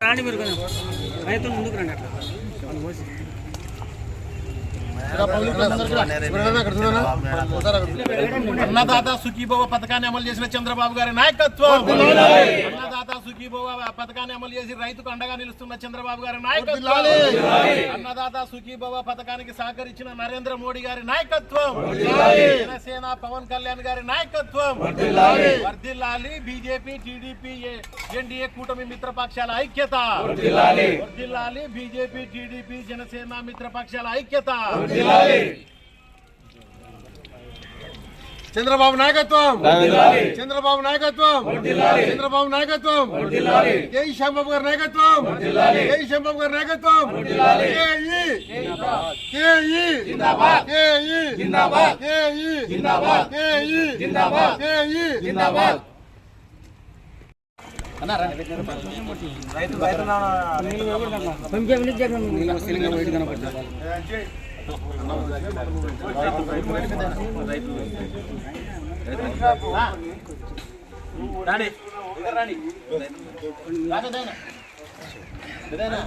రాండి మీరు కొంచెం రైతులు ముందుకు రండి అట్లా. వాళ్ళు అన్నదాత సుఖీభవ పథకాన్ని అమలు చేసిన చంద్రబాబు గారి నాయకత్వం. అన్నదాత సుఖీభవ పథకాన్ని అమలు చేసి రైతుకు అండగా నిలుస్తున్న చంద్రబాబు గారి నాయకత్వం. అన్నదాత సుఖీభవ పథకానికి సహకరించిన నరేంద్ర మోడీ గారి నాయకత్వం. జనసేన పవన్ కళ్యాణ్ గారి నాయకత్వం. వర్ధిల్లాలి బీజేపీ టీడీపీ ఎన్డీఏ కూటమి మిత్రపక్షాల ఐక్యత. వర్ధిల్లాలి బీజేపీ టీడీపీ జనసేన మిత్రపక్షాల ఐక్యత. చంద్రబాబు నాయకత్వం. చంద్రబాబు నాయకత్వం. చంద్రబాబు నాయకత్వం. జై శ్యాంబాబు గారి నాయకత్వం. జై శ్యాంబాబు గారి నాయకత్వం. కేఈ కేఈ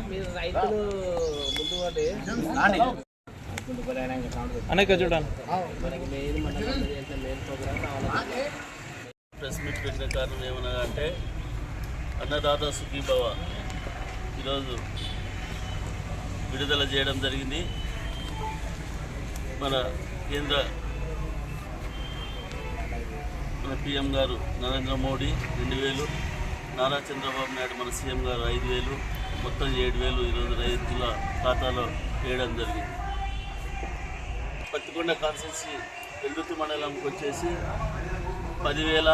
మీరు సీలింగ్ బయట కనపడుతుంది. ప్రెస్ మీట్ పెట్టిన కారణం ఏమన్నా అంటే అన్నదాత సుఖీభవ. ఈరోజు విడుదల చేయడం జరిగింది. మన కేంద్ర మన పిఎం గారు నరేంద్ర మోడీ రెండు వేలు నారా చంద్రబాబు నాయుడు మన సీఎం గారు ఐదు వేలు మొత్తం ఏడు వేలు ఈరోజు రైతుల ఖాతాలో వేయడం జరిగింది. పత్తికొండ కాన్స్టిట్యూన్సీ వెల్లుత్తి మండలంకి వచ్చేసి పదివేల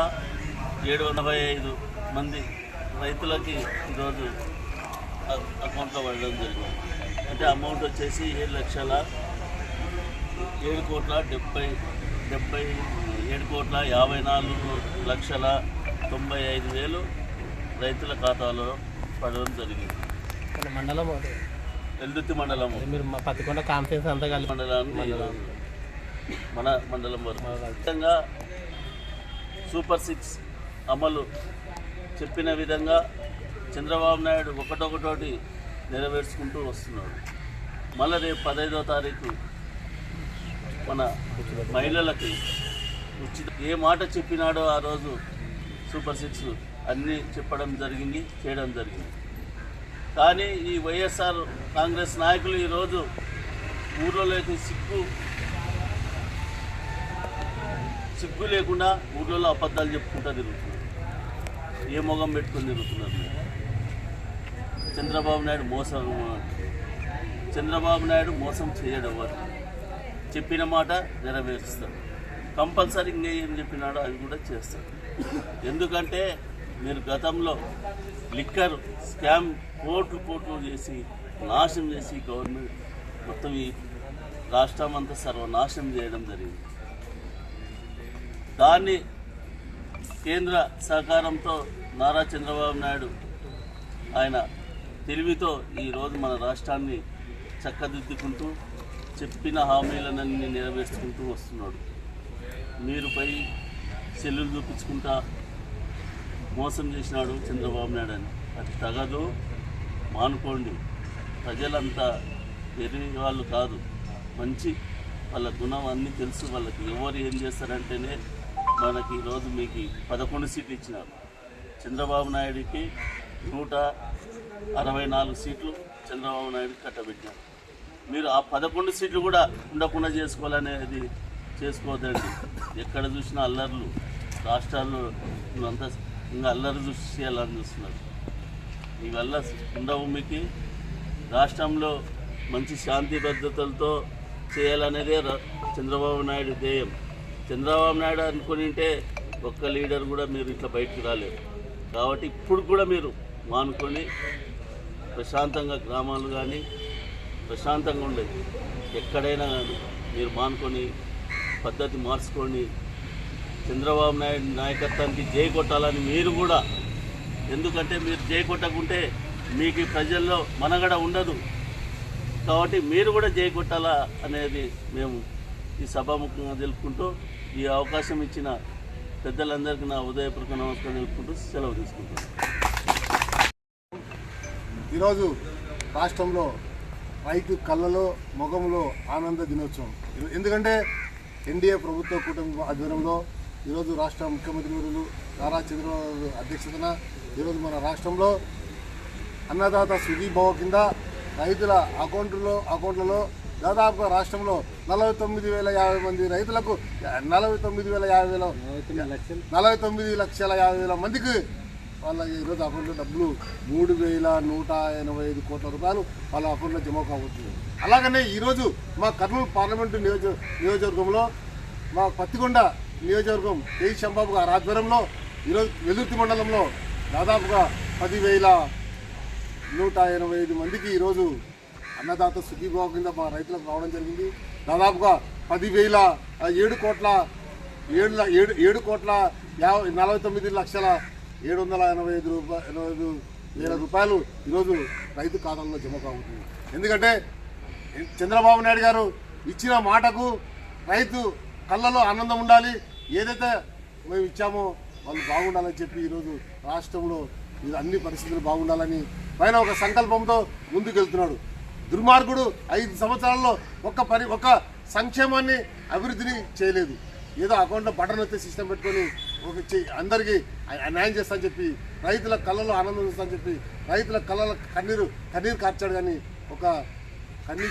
ఏడు వందల ఐదు మంది రైతులకి ఈరోజు అకౌంట్లో పడడం జరిగింది. అంటే అమౌంట్ వచ్చేసి ఏడు లక్షల ఏడు కోట్ల డెబ్బై డెబ్బై ఏడు కోట్ల యాభై నాలుగు లక్షల తొంభై ఐదు వేలు రైతుల ఖాతాలో పడడం జరిగింది. మండలం ఒకటి. వెల్దుర్తి మండలము మీరు మా పత్తికొండ కాన్ఫరెన్స్ అంతా కలిపి మండలాన్ని మన మండలం వరకు. ముఖ్యంగా సూపర్ సిక్స్ అమలు చెప్పిన విధంగా చంద్రబాబు నాయుడు ఒకటొకటోటి నెరవేర్చుకుంటూ వస్తున్నాడు. మళ్ళీ రేపు పదహైదో తారీఖు మన మహిళలకి ఉచిత ఏ మాట చెప్పినాడో ఆ రోజు సూపర్ సిక్స్ అన్నీ చెప్పడం జరిగింది చేయడం జరిగింది. కానీ ఈ వైఎస్ఆర్ కాంగ్రెస్ నాయకులు ఈరోజు ఊర్లోకి సిగ్గు సిగ్గు లేకుండా ఊర్లలో అబద్ధాలు చెప్పుకుంటూ తిరుగుతున్నారు. ఏ మొగం పెట్టుకొని తిరుగుతున్నారు? చంద్రబాబు నాయుడు మోసం చంద్రబాబు నాయుడు మోసం చేయడం వారు చెప్పిన మాట నెరవేరుస్తాడు కంపల్సరీ ఇంకా ఏం చెప్పినాడో అది కూడా చేస్తాడు ఎందుకంటే మీరు గతంలో లిక్కర్ స్కామ్ కోట్లు కోట్లు చేసి నాశనం చేసి గవర్నమెంట్ మొత్తం ఈ రాష్ట్రం అంతా సర్వనాశనం చేయడం జరిగింది. దాన్ని కేంద్ర సహకారంతో నారా చంద్రబాబు నాయుడు ఆయన తెలివితో ఈరోజు మన రాష్ట్రాన్ని చక్కదిద్దుకుంటూ చెప్పిన హామీలనన్నీ నెరవేర్చుకుంటూ వస్తున్నాడు. మీరు పై చూపించుకుంటా మోసం చేసినాడు చంద్రబాబు నాయుడు అని. అది తగదు మానుకోండి. ప్రజలంతా తెలివి వాళ్ళు కాదు. మంచి వాళ్ళ గుణం అన్నీ తెలుసు. వాళ్ళకి ఎవరు ఏం చేస్తారంటేనే మనకి ఈరోజు మీకు పదకొండు సీట్లు ఇచ్చినారు. చంద్రబాబు నాయుడికి నూట అరవై నాలుగు సీట్లు చంద్రబాబు నాయుడు కట్టబెట్టినారు. మీరు ఆ పదకొండు సీట్లు కూడా ఉండకుండా చేసుకోవాలనేది చేసుకోవద్దండి. ఎక్కడ చూసినా అల్లర్లు రాష్ట్రాల్లో అంతా ఇంకా అల్లరి చూసి చేయాలని చూస్తున్నారు. ఈ వల్ల ఉండవు మీకు. రాష్ట్రంలో మంచి శాంతి భద్రతలతో చేయాలనేదే ర- చంద్రబాబు నాయుడు ధ్యేయం. చంద్రబాబు నాయుడు అనుకునింటే ఒక్క లీడర్ కూడా మీరు ఇట్లా బయటకు రాలేరు. కాబట్టి ఇప్పుడు కూడా మీరు మానుకొని ప్రశాంతంగా గ్రామాలు కానీ ప్రశాంతంగా ఉండేది. ఎక్కడైనా కానీ మీరు మానుకొని పద్ధతి మార్చుకొని చంద్రబాబు నాయుడు నాయకత్వానికి జై కొట్టాలని మీరు కూడా ఎందుకంటే మీరు జై కొట్టకుంటే మీకు ప్రజల్లో మనగడ ఉండదు. కాబట్టి మీరు కూడా జై కొట్టాలా అనేది మేము ఈ సభాముఖంగా తెలుపుకుంటూ ఈ అవకాశం ఇచ్చిన పెద్దలందరికీ నా ఉదయపూర్వక నమస్కారం తెలుపుకుంటూ సెలవు తీసుకుంటాను ఈరోజు రాష్ట్రంలో రైతు కళ్ళలో మొగంలో ఆనంద దినోత్సవం. ఎందుకంటే ఎన్డీఏ ప్రభుత్వ కుటుంబ ఆధ్వర్యంలో ఈరోజు రాష్ట్ర ముఖ్యమంత్రి వర్యులు నారా చంద్రబాబు అధ్యక్షతన ఈరోజు మన రాష్ట్రంలో అన్నదాత సుఖీభావ కింద రైతుల అకౌంట్లో అకౌంట్లలో దాదాపుగా రాష్ట్రంలో నలభై తొమ్మిది వేల యాభై మంది రైతులకు నలభై తొమ్మిది వేల యాభై వేల నలభై తొమ్మిది లక్షల యాభై వేల మందికి వాళ్ళ ఈరోజు అకౌంట్లో డబ్బులు మూడు వేల నూట ఎనభై ఐదు కోట్ల రూపాయలు వాళ్ళ అకౌంట్లో జమ కాబోతుంది అలాగనే ఈరోజు మా కర్నూలు పార్లమెంటు నియోజ నియోజకవర్గంలో మా పత్తికొండ నియోజకవర్గం కే. శంబాబు గారి ఆధ్వర్యంలో ఈరోజు వెలుర్తి మండలంలో దాదాపుగా పదివేల నూట ఎనభై ఐదు మందికి ఈరోజు అన్నదాత సుఖీభావ కింద మా రైతులకు రావడం జరిగింది. దాదాపుగా పదివేల ఏడు కోట్ల ఏడు ఏడు ఏడు కోట్ల యాభై నలభై తొమ్మిది లక్షల ఏడు వందల ఎనభై ఐదు రూపాయ ఎనభై ఐదు వేల రూపాయలు ఈరోజు రైతు ఖాతాల్లో జమ కాబోతుంది ఎందుకంటే చంద్రబాబు నాయుడు గారు ఇచ్చిన మాటకు రైతు కళ్ళలో ఆనందం ఉండాలి. ఏదైతే మేము ఇచ్చామో వాళ్ళు బాగుండాలని చెప్పి ఈరోజు రాష్ట్రంలో ఇది అన్ని పరిస్థితులు బాగుండాలని పైన ఒక సంకల్పంతో ముందుకెళ్తున్నాడు. దుర్మార్గుడు ఐదు సంవత్సరాల్లో ఒక్క పరి ఒక సంక్షేమాన్ని అభివృద్ధిని చేయలేదు. ఏదో అకౌంట్లో బటన్ వచ్చే సిస్టమ్ పెట్టుకొని ఒక అందరికీ న్యాయం చేస్తా అని చెప్పి రైతుల కళ్ళలో ఆనందం ఇస్తా అని చెప్పి రైతుల కళ్ళలో కన్నీరు కన్నీరు కార్చాడు కానీ ఒక కన్నీ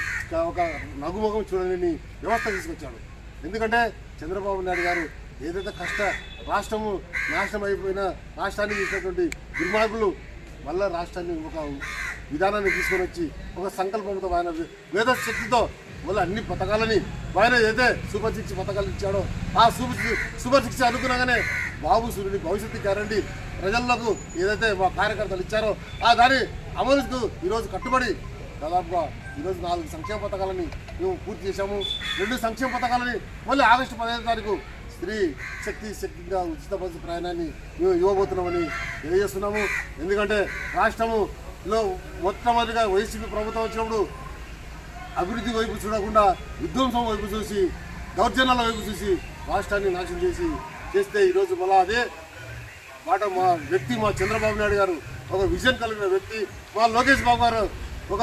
ఒక నగుముఖం చూడలేని వ్యవస్థ తీసుకొచ్చాడు. ఎందుకంటే చంద్రబాబు నాయుడు గారు ఏదైతే కష్ట రాష్ట్రము నాశనం అయిపోయిన రాష్ట్రానికి ఇచ్చినటువంటి దుర్మార్గులు మళ్ళా రాష్ట్రాన్ని ఒక విధానాన్ని తీసుకొని వచ్చి ఒక సంకల్పంతో ఆయన వేద శక్తితో మళ్ళీ అన్ని పథకాలని ఆయన ఏదైతే సూపర్ సిక్స్ పథకాలు ఇచ్చాడో. ఆ సూపర్ శుభశిక్ష సూపర్ సిక్స్ అనుకున్నాగానే బాబు సూర్యుని భవిష్యత్తు గ్యారంటీ. ప్రజలకు ఏదైతే మా కార్యకర్తలు ఇచ్చారో ఆ దాని అమలుకు ఈరోజు కట్టుబడి దాదాపుగా ఈరోజు నాలుగు సంక్షేమ పథకాలని మేము పూర్తి చేశాము. రెండు సంక్షేమ పథకాలని మళ్ళీ ఆగస్టు పదిహేను తారీఖు స్త్రీ శక్తి శక్తిగా ఉచిత బస్సు ప్రయాణాన్ని మేము ఇవ్వబోతున్నామని తెలియజేస్తున్నాము. ఎందుకంటే రాష్ట్రములో మొట్టమొదటిగా వైసీపీ ప్రభుత్వం వచ్చినప్పుడు అభివృద్ధి వైపు చూడకుండా విధ్వంసం వైపు చూసి దౌర్జన్యాల వైపు చూసి రాష్ట్రాన్ని నాశనం చేసి చేస్తే ఈరోజు మళ్ళా అదే మాట మా వ్యక్తి మా చంద్రబాబు నాయుడు గారు ఒక విజన్ కలిగిన వ్యక్తి మా లోకేష్ బాబు గారు ఒక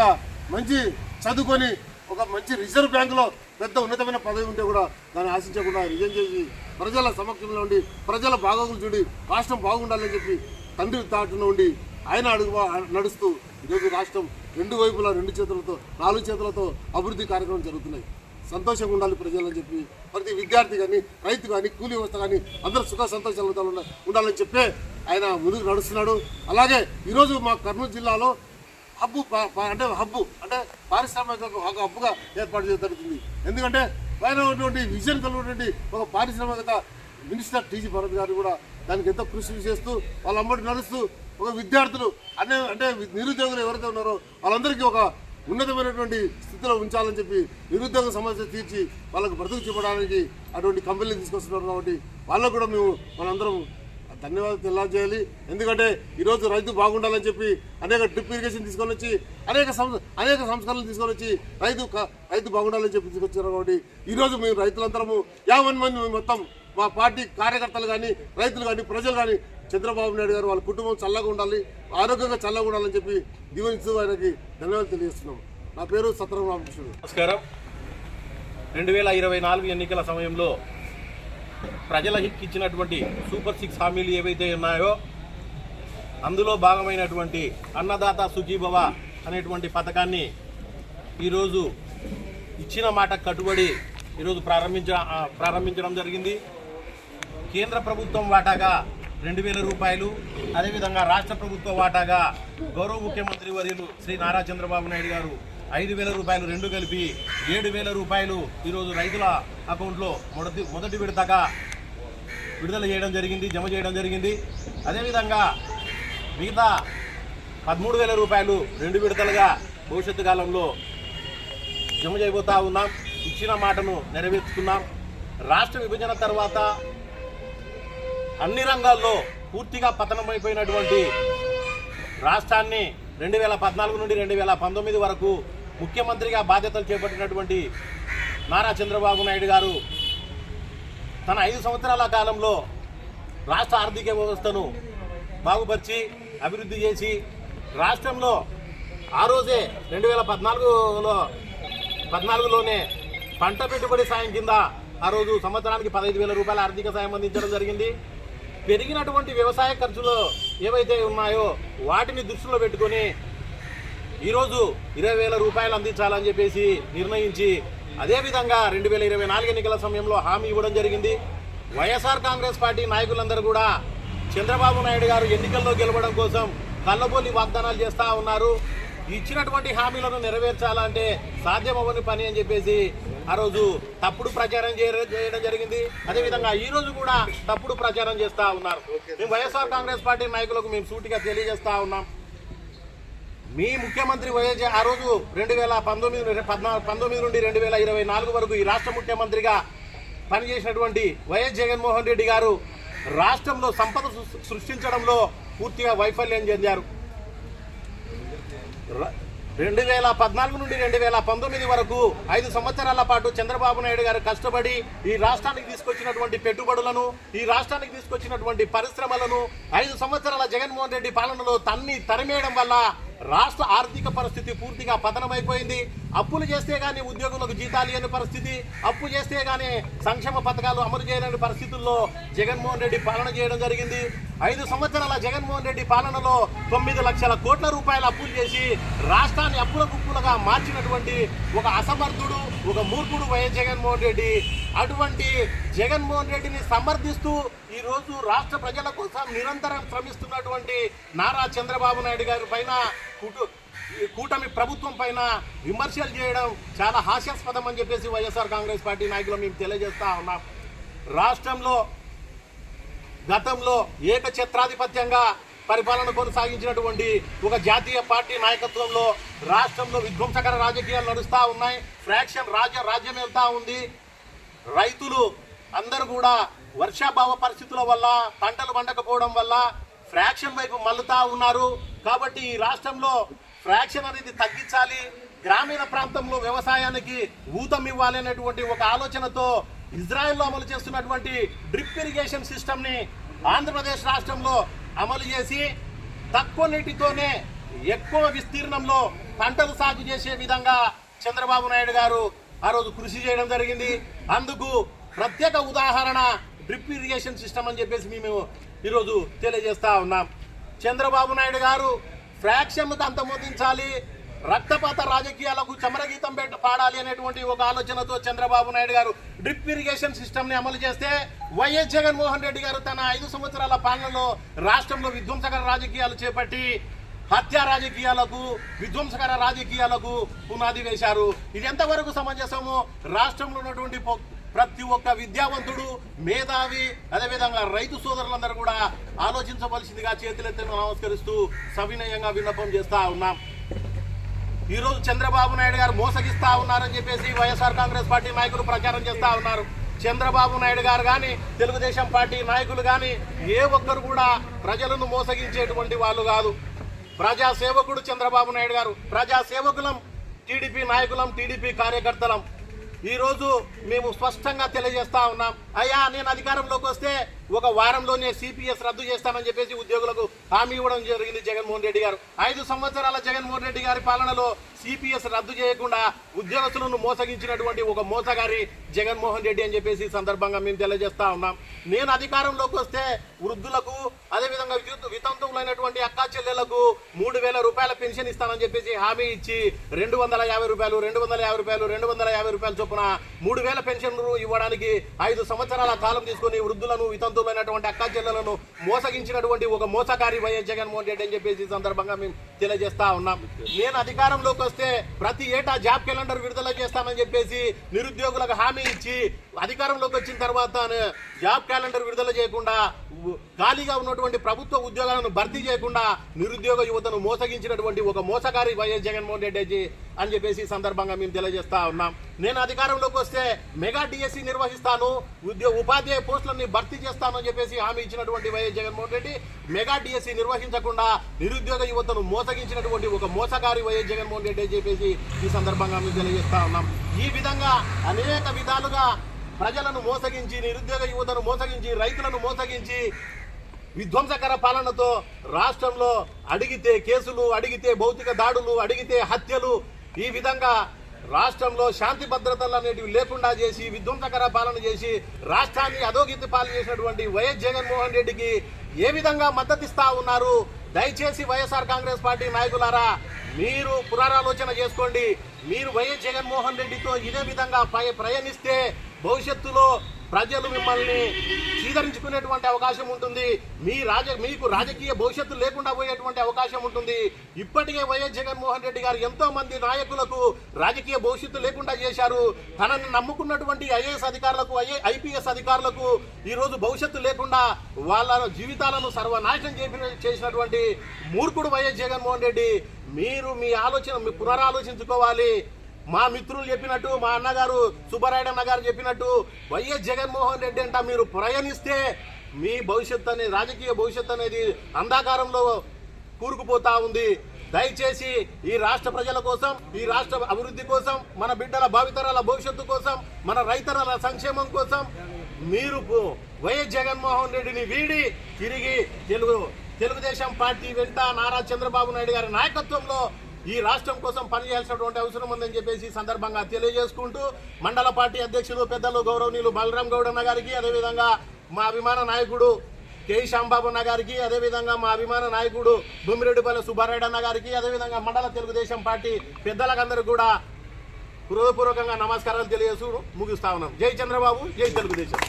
మంచి చదువుకొని ఒక మంచి రిజర్వ్ బ్యాంకులో పెద్ద ఉన్నతమైన పదవి ఉంటే కూడా దాన్ని ఆశించకుండా రిజైన్ చేసి ప్రజల సమక్షంలో ఉండి ప్రజల బాగోగులు చూడి రాష్ట్రం బాగుండాలని చెప్పి తండ్రి దాటిలో ఉండి ఆయన అడుగు నడుస్తూ ఈరోజు రాష్ట్రం రెండు వైపులా రెండు చేతులతో నాలుగు చేతులతో అభివృద్ధి కార్యక్రమం జరుగుతున్నాయి. సంతోషంగా ఉండాలి ప్రజలని చెప్పి ప్రతి విద్యార్థి కానీ రైతు కానీ కూలీ వ్యవస్థ కానీ అందరూ సుఖ సంతోషాలతో ఉండాలని చెప్పే ఆయన ముందుకు నడుస్తున్నాడు. అలాగే ఈరోజు మా కర్నూలు జిల్లాలో హబ్బు అంటే హబ్బు అంటే పారిశ్రామిక ఒక హబ్బుగా ఏర్పాటు చేయడం జరుగుతుంది. ఎందుకంటే పైన ఉన్నటువంటి విజన్ కలిగినటువంటి ఒక పారిశ్రామికత మినిస్టర్ టీజీ భరత్ గారు కూడా దానికి ఎంతో కృషి చేస్తూ వాళ్ళ అమ్మడి నడుస్తూ ఒక విద్యార్థులు అనే అంటే నిరుద్యోగులు ఎవరైతే ఉన్నారో వాళ్ళందరికీ ఒక ఉన్నతమైనటువంటి స్థితిలో ఉంచాలని చెప్పి నిరుద్యోగ సమస్య తీర్చి వాళ్ళకు బ్రతుకు చూపడానికి అటువంటి కంపెనీలు తీసుకొస్తున్నారు కాబట్టి వాళ్ళకు కూడా మేము మనందరం ధన్యవాదాలు తెలియజేయాలి. ఎందుకంటే ఈరోజు రైతు బాగుండాలని చెప్పి అనేక డ్రిప్ ఇరిగేషన్ తీసుకొని వచ్చి అనేక అనేక సంస్కరణలు తీసుకొని వచ్చి రైతు రైతు బాగుండాలని చెప్పి తీసుకొచ్చారు కాబట్టి ఈరోజు మేము రైతులందరము యాభై మంది మేము మొత్తం మా పార్టీ కార్యకర్తలు కానీ రైతులు కానీ ప్రజలు కానీ చంద్రబాబు నాయుడు గారు వాళ్ళ కుటుంబం చల్లగా ఉండాలి ఆరోగ్యంగా చల్లగా ఉండాలని చెప్పి దీవించు ఆయనకి ధన్యవాదాలు తెలియజేస్తున్నాం. నా పేరు సత్రం రామకృష్ణుడు. నమస్కారం. రెండు వేల ఇరవై నాలుగు ఎన్నికల సమయంలో ప్రజల ప్రజలకు ఇచ్చినటువంటి సూపర్ సిక్స్ హామీలు ఏవైతే ఉన్నాయో అందులో భాగమైనటువంటి అన్నదాత సుజీభవ అనేటువంటి పథకాన్ని ఈరోజు ఇచ్చిన మాట కట్టుబడి ఈరోజు ప్రారంభించ ప్రారంభించడం జరిగింది. కేంద్ర ప్రభుత్వం వాటాగా రెండు వేల రూపాయలు. అదేవిధంగా రాష్ట్ర ప్రభుత్వ వాటాగా గౌరవ ముఖ్యమంత్రి వర్యులు శ్రీ నారా చంద్రబాబు నాయుడు గారు ఐదు వేల రూపాయలు రెండు కలిపి ఏడు వేల రూపాయలు ఈరోజు రైతుల అకౌంట్లో మొదటి మొదటి విడతగా విడుదల చేయడం జరిగింది జమ చేయడం జరిగింది. అదేవిధంగా మిగతా పదమూడు వేల రూపాయలు రెండు విడతలుగా భవిష్యత్తు కాలంలో జమ చేయబోతా ఉన్నాం. ఇచ్చిన మాటను నెరవేర్చుకున్నాం. రాష్ట్ర విభజన తర్వాత అన్ని రంగాల్లో పూర్తిగా పతనమైపోయినటువంటి రాష్ట్రాన్ని రెండు వేల పద్నాలుగు నుండి రెండు వేల పంతొమ్మిది వరకు ముఖ్యమంత్రిగా బాధ్యతలు చేపట్టినటువంటి నారా చంద్రబాబు నాయుడు గారు తన ఐదు సంవత్సరాల కాలంలో రాష్ట్ర ఆర్థిక వ్యవస్థను బాగుపరిచి అభివృద్ధి చేసి రాష్ట్రంలో ఆ రోజే రెండు వేల పద్నాలుగులో పద్నాలుగులోనే పంట పెట్టుబడి సాయం కింద ఆ రోజు సంవత్సరానికి పదహైదు వేల రూపాయల ఆర్థిక సాయం అందించడం జరిగింది. పెరిగినటువంటి వ్యవసాయ ఖర్చులు ఏవైతే ఉన్నాయో వాటిని దృష్టిలో పెట్టుకొని ఈరోజు ఇరవై వేల రూపాయలు అందించాలని చెప్పేసి నిర్ణయించి అదేవిధంగా రెండు వేల ఇరవై నాలుగు ఎన్నికల సమయంలో హామీ ఇవ్వడం జరిగింది. వైఎస్ఆర్ కాంగ్రెస్ పార్టీ నాయకులందరూ కూడా చంద్రబాబు నాయుడు గారు ఎన్నికల్లో గెలవడం కోసం కళ్ళబోలి వాగ్దానాలు చేస్తూ ఉన్నారు. ఇచ్చినటువంటి హామీలను నెరవేర్చాలంటే సాధ్యమవ్వని పని అని చెప్పేసి ఆ రోజు తప్పుడు ప్రచారం చేయడం జరిగింది. అదేవిధంగా ఈ రోజు కూడా తప్పుడు ప్రచారం చేస్తూ ఉన్నారు. మేము వైఎస్ఆర్ కాంగ్రెస్ పార్టీ నాయకులకు మేము సూటిగా తెలియజేస్తా ఉన్నాం. మీ ముఖ్యమంత్రి వైఎస్ ఆ రోజు రెండు వేల పంతొమ్మిది పంతొమ్మిది నుండి రెండు వేల ఇరవై నాలుగు వరకు ఈ రాష్ట్ర ముఖ్యమంత్రిగా పనిచేసినటువంటి వైఎస్ జగన్మోహన్ రెడ్డి గారు రాష్ట్రంలో సంపద సృష్టించడంలో పూర్తిగా వైఫల్యం చెందారు. రెండు వేల పద్నాలుగు నుండి రెండు వేల పంతొమ్మిది వరకు ఐదు సంవత్సరాల పాటు చంద్రబాబు నాయుడు గారు కష్టపడి ఈ రాష్ట్రానికి తీసుకొచ్చినటువంటి పెట్టుబడులను ఈ రాష్ట్రానికి తీసుకొచ్చినటువంటి పరిశ్రమలను ఐదు సంవత్సరాల జగన్మోహన్ రెడ్డి పాలనలో తన్ని తరిమేయడం వల్ల రాష్ట్ర ఆర్థిక పరిస్థితి పూర్తిగా పతనమైపోయింది. అప్పులు చేస్తే కానీ ఉద్యోగులకు జీతాలు అనే పరిస్థితి అప్పు చేస్తే కానీ సంక్షేమ పథకాలు అమలు చేయలేని పరిస్థితుల్లో జగన్మోహన్ రెడ్డి పాలన చేయడం జరిగింది. ఐదు సంవత్సరాల జగన్మోహన్ రెడ్డి పాలనలో తొమ్మిది లక్షల కోట్ల రూపాయల అప్పులు చేసి రాష్ట్రాన్ని అప్పుల గుప్పులుగా మార్చినటువంటి ఒక అసమర్థుడు ఒక మూర్ఖుడు వైఎస్ జగన్మోహన్ రెడ్డి. అటువంటి జగన్మోహన్ రెడ్డిని సమర్థిస్తూ ఈ రోజు రాష్ట్ర ప్రజల కోసం నిరంతరం శ్రమిస్తున్నటువంటి నారా చంద్రబాబు నాయుడు గారి పైన కుటు ఈ కూటమి ప్రభుత్వం పైన విమర్శలు చేయడం చాలా హాస్యాస్పదం అని చెప్పేసి వైఎస్ఆర్ కాంగ్రెస్ పార్టీ నాయకులు మేము తెలియజేస్తా ఉన్నాం. రాష్ట్రంలో గతంలో ఏకఛత్రాధిపత్యంగా పరిపాలన కొనసాగించినటువంటి ఒక జాతీయ పార్టీ నాయకత్వంలో రాష్ట్రంలో విధ్వంసకర రాజకీయాలు నడుస్తూ ఉన్నాయి. ఫ్రాక్షన్ రాజ్య రాజ్యం వెళ్తూ ఉంది. రైతులు అందరూ కూడా వర్షాభావ పరిస్థితుల వల్ల పంటలు పండకపోవడం వల్ల ఫ్రాక్షన్ వైపు మల్లుతా ఉన్నారు. కాబట్టి ఈ రాష్ట్రంలో ఫ్రాక్షన్ అనేది తగ్గించాలి. గ్రామీణ ప్రాంతంలో వ్యవసాయానికి ఊతం ఇవ్వాలి అనేటువంటి ఒక ఆలోచనతో ఇజ్రాయెల్లో అమలు చేస్తున్నటువంటి డ్రిప్ ఇరిగేషన్ సిస్టమ్ని ఆంధ్రప్రదేశ్ రాష్ట్రంలో అమలు చేసి తక్కువ నీటితోనే ఎక్కువ విస్తీర్ణంలో పంటలు సాగు చేసే విధంగా చంద్రబాబు నాయుడు గారు ఆ రోజు కృషి చేయడం జరిగింది. అందుకు ప్రత్యేక ఉదాహరణ డ్రిప్ ఇరిగేషన్ సిస్టమ్ అని చెప్పేసి మేము ఈరోజు తెలియజేస్తా ఉన్నాం. చంద్రబాబు నాయుడు గారు ఫ్రాక్షన్కు అంతమొందించాలి రక్తపాత రాజకీయాలకు చమరగీతం పెట్ట పాడాలి అనేటువంటి ఒక ఆలోచనతో చంద్రబాబు నాయుడు గారు డ్రిప్ ఇరిగేషన్ సిస్టమ్ని అమలు చేస్తే వైఎస్ జగన్మోహన్ రెడ్డి గారు తన ఐదు సంవత్సరాల పాలనలో రాష్ట్రంలో విధ్వంసకర రాజకీయాలు చేపట్టి హత్య రాజకీయాలకు విధ్వంసకర రాజకీయాలకు పునాది వేశారు. ఇది ఎంతవరకు సమంజసము రాష్ట్రంలో ఉన్నటువంటి ప్రతి ఒక్క విద్యావంతుడు మేధావి అదేవిధంగా రైతు సోదరులందరూ కూడా ఆలోచించవలసిందిగా చేతులెత్తి నమస్కరిస్తూ సవినయంగా విన్నపం చేస్తా ఉన్నాం. ఈరోజు చంద్రబాబు నాయుడు గారు మోసగిస్తా ఉన్నారని చెప్పేసి వైఎస్ఆర్ కాంగ్రెస్ పార్టీ నాయకులు ప్రచారం చేస్తా ఉన్నారు. చంద్రబాబు నాయుడు గారు కానీ తెలుగుదేశం పార్టీ నాయకులు కానీ ఏ ఒక్కరు కూడా ప్రజలను మోసగించేటువంటి వాళ్ళు కాదు. ప్రజాసేవకుడు చంద్రబాబు నాయుడు గారు ప్రజాసేవకులం టీడీపీ నాయకులం టీడీపీ కార్యకర్తలం. ఈరోజు మేము స్పష్టంగా తెలియజేస్తా ఉన్నాం. అయ్యా నేను అధికారంలోకి వస్తే ఒక వారంలోనే సిపిఎస్ రద్దు చేస్తానని చెప్పేసి ఉద్యోగులకు హామీ ఇవ్వడం జరిగింది జగన్మోహన్ రెడ్డి గారు. ఐదు సంవత్సరాల జగన్మోహన్ రెడ్డి గారి పాలనలో సిపిఎస్ రద్దు చేయకుండా ఉద్యోగస్తులను మోసగించినటువంటి ఒక మోసగారి జగన్మోహన్ రెడ్డి అని చెప్పేసి ఈ సందర్భంగా మేము తెలియజేస్తా ఉన్నాం. నేను అధికారంలోకి వస్తే వృద్ధులకు అదేవిధంగా వితంతువులైనటువంటి అక్కా చెల్లెలకు మూడు వేల రూపాయల పెన్షన్ ఇస్తానని చెప్పేసి హామీ ఇచ్చి రెండు వందల యాభై రూపాయలు రెండు వందల యాభై రూపాయలు రెండు వందల యాభై రూపాయలు చొప్పున మూడు వేల పెన్షన్ ఇవ్వడానికి ఐదు సంవత్సరాల కాలం తీసుకొని వృద్ధులను వితంతువులైనటువంటి అక్కా జిల్లాలను మోసగించినటువంటి ఒక మోసకారి వైఎస్ జగన్మోహన్ రెడ్డి అని చెప్పేసి ఈ సందర్భంగా మేము తెలియజేస్తా ఉన్నాం. నేను అధికారంలోకి వస్తే ప్రతి ఏటా జాబ్ క్యాలెండర్ విడుదల చేస్తామని చెప్పేసి నిరుద్యోగులకు హామీ ఇచ్చి అధికారంలోకి వచ్చిన తర్వాత జాబ్ క్యాలెండర్ విడుదల చేయకుండా ఖాళీగా ఉన్నటువంటి ప్రభుత్వ ఉద్యోగాలను భర్తీ చేయకుండా నిరుద్యోగ యువతను మోసగించినటువంటి ఒక మోసగారి వైఎస్ జగన్మోహన్ రెడ్డి అని చెప్పేసి సందర్భంగా మేము తెలియజేస్తా ఉన్నాం. నేను అధికారంలోకి వస్తే మెగా డిఎస్సి నిర్వహిస్తాను ఉద్యోగ ఉపాధ్యాయ పోస్టులని భర్తీ చేస్తానని చెప్పేసి హామీ ఇచ్చినటువంటి YS Jaganmohan Reddy mega DSC నిర్వహించకుండా నిరుద్యోగ యువతను మోస మోసగించినటువంటి ఒక మోసకారి వైఎస్ జగన్మోహన్ రెడ్డి అని చెప్పేసి ఈ సందర్భంగా మేము తెలియజేస్తా ఉన్నాం. ఈ విధంగా అనేక విధాలుగా ప్రజలను మోసగించి నిరుద్యోగ యువతను మోసగించి రైతులను మోసగించి విధ్వంసకర పాలనతో రాష్ట్రంలో అడిగితే కేసులు అడిగితే భౌతిక దాడులు అడిగితే హత్యలు ఈ విధంగా రాష్ట్రంలో శాంతి భద్రతలు అనేటివి లేకుండా చేసి విధ్వంసకర పాలన చేసి రాష్ట్రాన్ని అధోగితి పాలన చేసినటువంటి వైఎస్ జగన్మోహన్ రెడ్డికి ఏ విధంగా మద్దతిస్తా ఉన్నారు? దయచేసి వైఎస్ఆర్ కాంగ్రెస్ పార్టీ నాయకులారా మీరు పునరాలోచన చేసుకోండి. మీరు వైఎస్ జగన్మోహన్ రెడ్డితో ఇదే విధంగా పయ- ప్రయాణిస్తే భవిష్యత్తులో ప్రజలు మిమ్మల్ని చీదరించుకునేటువంటి అవకాశం ఉంటుంది. మీ రాజ మీకు రాజకీయ భవిష్యత్తు లేకుండా పోయేటువంటి అవకాశం ఉంటుంది. ఇప్పటికే వైఎస్ జగన్మోహన్ రెడ్డి గారు ఎంతో మంది నాయకులకు రాజకీయ భవిష్యత్తు లేకుండా చేశారు. తనని నమ్ముకున్నటువంటి ఐఏఎస్ అధికారులకు ఐఏ ఐపీఎస్ అధికారులకు ఈరోజు భవిష్యత్తు లేకుండా వాళ్ళ జీవితాలను సర్వనాశనం చేసిన చేసినటువంటి మూర్ఖుడు వైఎస్ జగన్మోహన్ రెడ్డి. మీరు మీ ఆలోచన మీ పునరాలోచించుకోవాలి. మా మిత్రులు చెప్పినట్టు మా అన్నగారు సుబ్బరాయుడు గారు చెప్పినట్టు వైఎస్ జగన్మోహన్ రెడ్డి అంట మీరు ప్రయాణిస్తే మీ భవిష్యత్తు అనేది రాజకీయ భవిష్యత్తు అనేది అంధకారంలో కూరుకుపోతా ఉంది. దయచేసి ఈ రాష్ట్ర ప్రజల కోసం ఈ రాష్ట్ర అభివృద్ధి కోసం మన బిడ్డల భావితరాల భవిష్యత్తు కోసం మన రైతరాల సంక్షేమం కోసం మీరు వైఎస్ జగన్మోహన్ రెడ్డిని వీడి తిరిగి తెలుగు తెలుగుదేశం పార్టీ వెంట నారా చంద్రబాబు నాయుడు గారి నాయకత్వంలో ఈ రాష్ట్రం కోసం పనిచేయాల్సినటువంటి అవసరం ఉందని చెప్పేసి సందర్భంగా తెలియజేసుకుంటూ మండల పార్టీ అధ్యక్షులు పెద్దలు గౌరవనీయులు బలరాం గౌడ్ అన్న గారికి అదేవిధంగా మా అభిమాన నాయకుడు కే. శ్యాంబాబు అన్న గారికి అదేవిధంగా మా అభిమాన నాయకుడు బొమ్మిరెడ్డిపల్లి సుబ్బారాయుడు అన్న గారికి అదేవిధంగా మండల తెలుగుదేశం పార్టీ పెద్దలకందరూ కూడా హృదయపూర్వకంగా నమస్కారాలు తెలియజేస్తూ ముగిస్తా ఉన్నాం. జై చంద్రబాబు జై తెలుగుదేశం.